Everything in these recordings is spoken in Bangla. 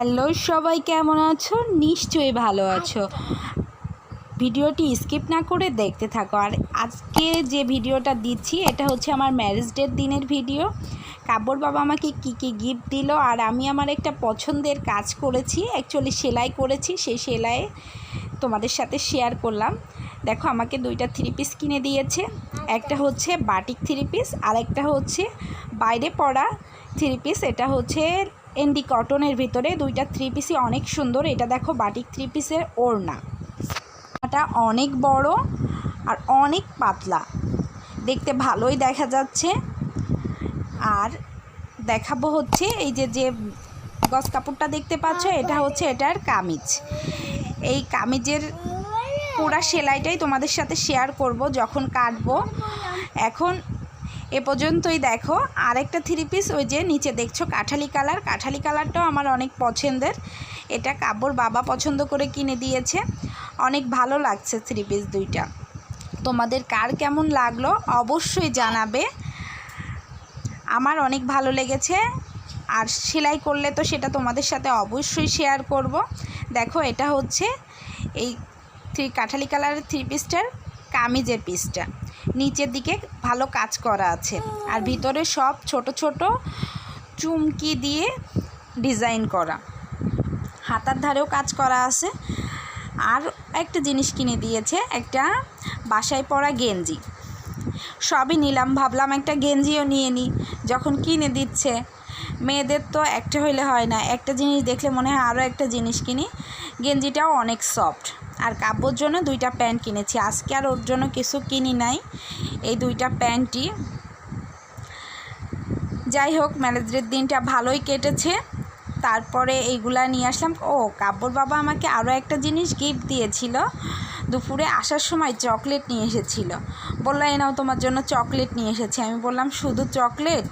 হ্যালো, সবাই কেমন আছো? নিশ্চয়ই ভালো আছো। ভিডিওটি স্কিপ না করে দেখতে থাকো। আর আজকে যে ভিডিওটা দিচ্ছি, এটা হচ্ছে আমার ম্যারেজ ডের দিনের ভিডিও। কাব্বর বাবা আমাকে কি কি গিফট দিল, আর আমি আমার একটা পছন্দের কাজ করেছি। অ্যাকচুয়ালি সেলাই করেছি, সেই সেলাই তোমাদের সাথে শেয়ার করলাম। দেখো, আমাকে দুইটা থ্রি পিস কিনে দিয়েছে। একটা হচ্ছে বাটিক থ্রি পিস আর একটা হচ্ছে বাইরে পড়া থ্রি পিস এটা হচ্ছে এনডি কটনের ভিতরে দুইটা থ্রি পিসই অনেক সুন্দর। এটা দেখো বাটিক থ্রি পিসের ওড়না। এটা অনেক বড় আর অনেক পাতলা। দেখতে ভালোই দেখা যাচ্ছে। আর দেখাবো হচ্ছে এই যে যে গস কাপড়টা দেখতে পাচ্ছ, এটা হচ্ছে এটার কামিজ। এই কামিজের পুরা সেলাইটাই তোমাদের সাথে শেয়ার করব, যখন কাটবো। এখন এ পর্যন্তই দেখো। আরেকটা থ্রি পিস ওই যে নিচে দেখছ কাঠালি কালার কাঠালি কালারটাও আমার অনেক পছন্দের। এটা কাব্বর বাবা পছন্দ করে কিনে দিয়েছে। অনেক ভালো লাগছে থ্রি পিস দুইটা। তোমাদের কার কেমন লাগল অবশ্যই জানাবে। আমার অনেক ভালো লেগেছে। আর সেলাই করলে তো সেটা তোমাদের সাথে অবশ্যই শেয়ার করব। দেখো এটা হচ্ছে এই থ্রি কাঠালি কালারের থ্রি পিসটার কামিজের পিসটা নিচের দিকে ভালো কাজ করা আছে। আর ভিতরে সব ছোট ছোট চুমকি দিয়ে ডিজাইন করা। হাতার ধারেও কাজ করা আছে। আর একটা জিনিস কিনে দিয়েছে, একটা বাসায় পরা গেঞ্জি। সবই নিলাম, ভাবলাম একটা গেঞ্জিও নিয়ে নিই যখন কিনে দিচ্ছে, মেয়েদের তো একটা হইলে হয় না। একটা জিনিস দেখলে মনে হয় আরও একটা জিনিস কিনি। গেঞ্জিটাও অনেক সফট আর কাব্যর জন্য দুইটা প্যান্ট কিনেছি। আজকে আর ওর জন্য কিছু কিনি নাই। এই দুইটা প্যান্টই। যাই হোক ম্যারেজের দিনটা ভালোই কেটেছে। তারপরে এইগুলা নিয়ে আসলাম। ও, কাব্যর বাবা আমাকে আরও একটা জিনিস গিফট দিয়েছিল। দুপুরে আসার সময় চকলেট নিয়ে এসেছিল। বলল, এই নাও, তোমার জন্য চকলেট নিয়ে এসেছি। আমি বললাম, শুধু চকলেট?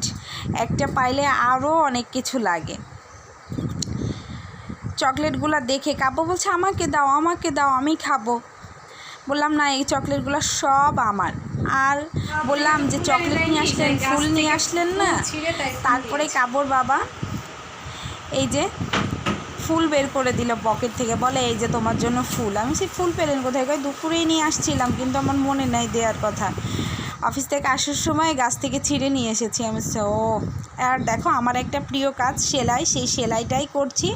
একটা পাইলে আরও অনেক কিছু লাগে। চকলেটগুলো দেখে কাব্য বলছে, আমাকে দাও আমাকে দাও, আমি খাব। বললাম, না, এই চকলেটগুলো সব আমার। আর বললাম যে, চকলেট নিয়ে আসলেন, ফুল নিয়ে আসলেন না? তারপরে কাব্যর বাবা এই যে ফুল বের করে দিল পকেট থেকে। বলে, এই যে তোমার জন্য ফুল। আমি সেই ফুল পেলেন কোথায়? কই, দুপুরেই নিয়ে আসছিলাম, কিন্তু আমার মনে নাই দেওয়ার কথা। অফিস থেকে আসার সময় গাছ থেকে ছিঁড়ে নিয়ে এসেছি আমি। ও আর দেখো, আমার একটা প্রিয় কাজ সেলাই, সেই সেলাইটাই করছি।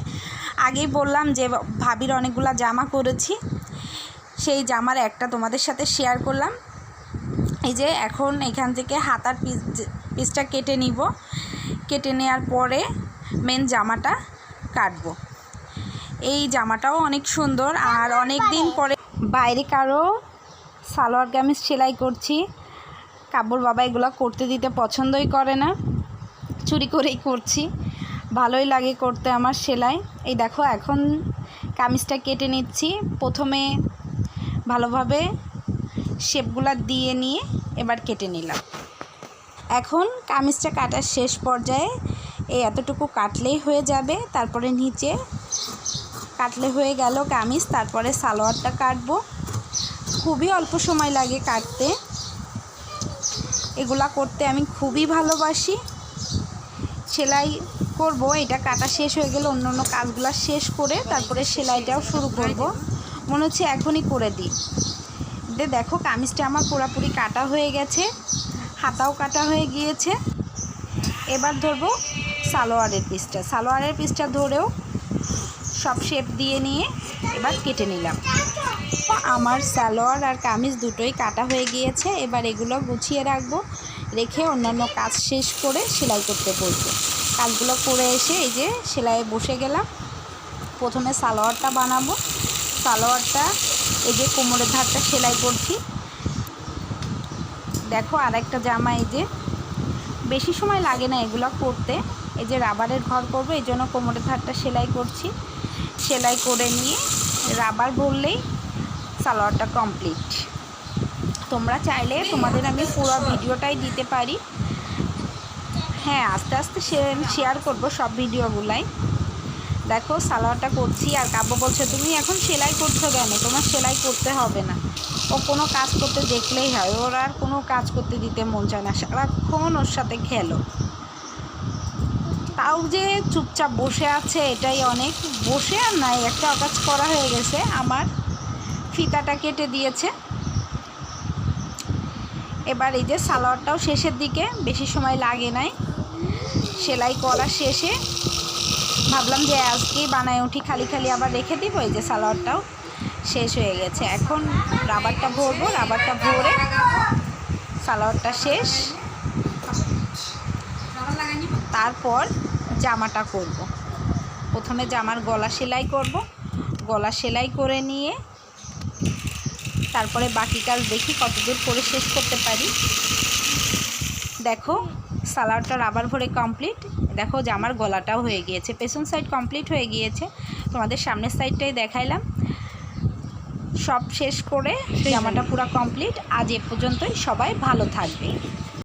আগেই বললাম যে ভাবির অনেকগুলো জামা করেছি। সেই জামার একটা তোমাদের সাথে শেয়ার করলাম। এই যে এখন এখান থেকে হাতার পিস পিসটা কেটে নিব। কেটে নেওয়ার পরে মেন জামাটা কাটবো। এই জামাটাও অনেক সুন্দর আর অনেক দিন পরে বাইরে কারও সালোয়ার কামিজ সেলাই করছি। কাব্বর বাবা এগুলো করতে দিতে পছন্দই করে না। চুরি করেই করছি। ভালোই লাগে করতে আমার সেলাই। এই দেখো, এখন কামিজটা কেটে নিচ্ছি। প্রথমে ভালোভাবে শেপগুলা দিয়ে নিয়ে এবার কেটে নিলাম। এখন কামিজটা কাটার শেষ পর্যায়ে এই এতটুকু কাটলেই হয়ে যাবে। তারপরে নিচে কাটলে হয়ে গেল কামিজ। তারপরে সালোয়ারটা কাটবো। খুবই অল্প সময় লাগে কাটতে। এগুলা করতে আমি খুবই ভালোবাসি। সেলাই করব, এটা কাটা শেষ হয়ে গেলে অন্য অন্য কাজগুলো শেষ করে তারপরে সেলাইটাও শুরু করব। মনে হচ্ছে এখনই করে দিই। দেখো কামিজটা আমার পুরাপুরি কাটা হয়ে গেছে, হাতাও কাটা হয়ে গিয়েছে। এবার ধরবো সালোয়ারের পিসটা। সালোয়ারের পিসটা ধরেও সব শেপ দিয়ে নিয়ে এবার কেটে নিলাম। আমার সালোয়ার আর কামিজ দুটোই কাটা হয়ে গিয়েছে, এবার এগুলো গুছিয়ে রাখব। রেখে অন্যান্য কাজ শেষ করে সেলাই করতে বসবো। কাজগুলো করে এসে এই যে সেলাইয়ে বসে গেলাম। প্রথমে সালোয়ারটা বানাবো। সালোয়ারটা, এই যে কোমরের ধারটা সেলাই করছি। দেখো আর একটা জামা এই যে। বেশি সময় লাগে না এগুলো করতে। এই যে রাবারের ঘর করব, এই জন্য কোমরের ধারটা সেলাই করছি। সেলাই করে নিয়ে রাবার ভরলেই সালোয়ারটা কমপ্লিট। তোমরা চাইলে তোমাদের আমি পুরো ভিডিওটাই দিতে পারি। হ্যাঁ আস্তে আস্তে শেয়ার করব সব ভিডিওগুলাই। দেখো, সালোয়ারটা করছি আর কাব্য বলছে, তুমি এখন সেলাই করছ কেন? তোমার সেলাই করতে হবে না। ও কোনো কাজ করতে দেখলেই হয়। ওর আর কোনো কাজ করতে দিতে মন চায় না। সারাক্ষণ ওর সাথে খেলো। তাও যে চুপচাপ বসে আছে, এটাই অনেক। বসে আর নাই, একটা কাজ করা হয়ে গেছে। আমার ফিতাটা কেটে দিয়েছে। এবার এই যে সালোয়ারটাও শেষের দিকে, বেশি সময় লাগে নাই। সেলাই করা শেষে ভাবলাম যে আজকেই বানায় উঠি, খালি খালি আবার রেখে দিব, এই যে সালোয়ারটাও শেষ হয়ে গেছে। এখন রাবারটা ভরবো, রাবারটা ভরে সালোয়ারটা শেষ। তারপর জামাটা করব। প্রথমে জামার গলা সেলাই করব। গলা সেলাই করে নিয়ে তারপরে বাকি কাজ দেখি কতদূর করে শেষ করতে পারি। দেখো সালাডটার রাবার ভরে কমপ্লিট দেখো যে আমার গলাটাও হয়ে গিয়েছে। পেছন সাইড কমপ্লিট হয়ে গিয়েছে। তোমাদের সামনের সাইডটাই দেখাইলাম। সব শেষ করে জামাটা পুরো কমপ্লিট আজ এ পর্যন্তই। সবাই ভালো থাকবে।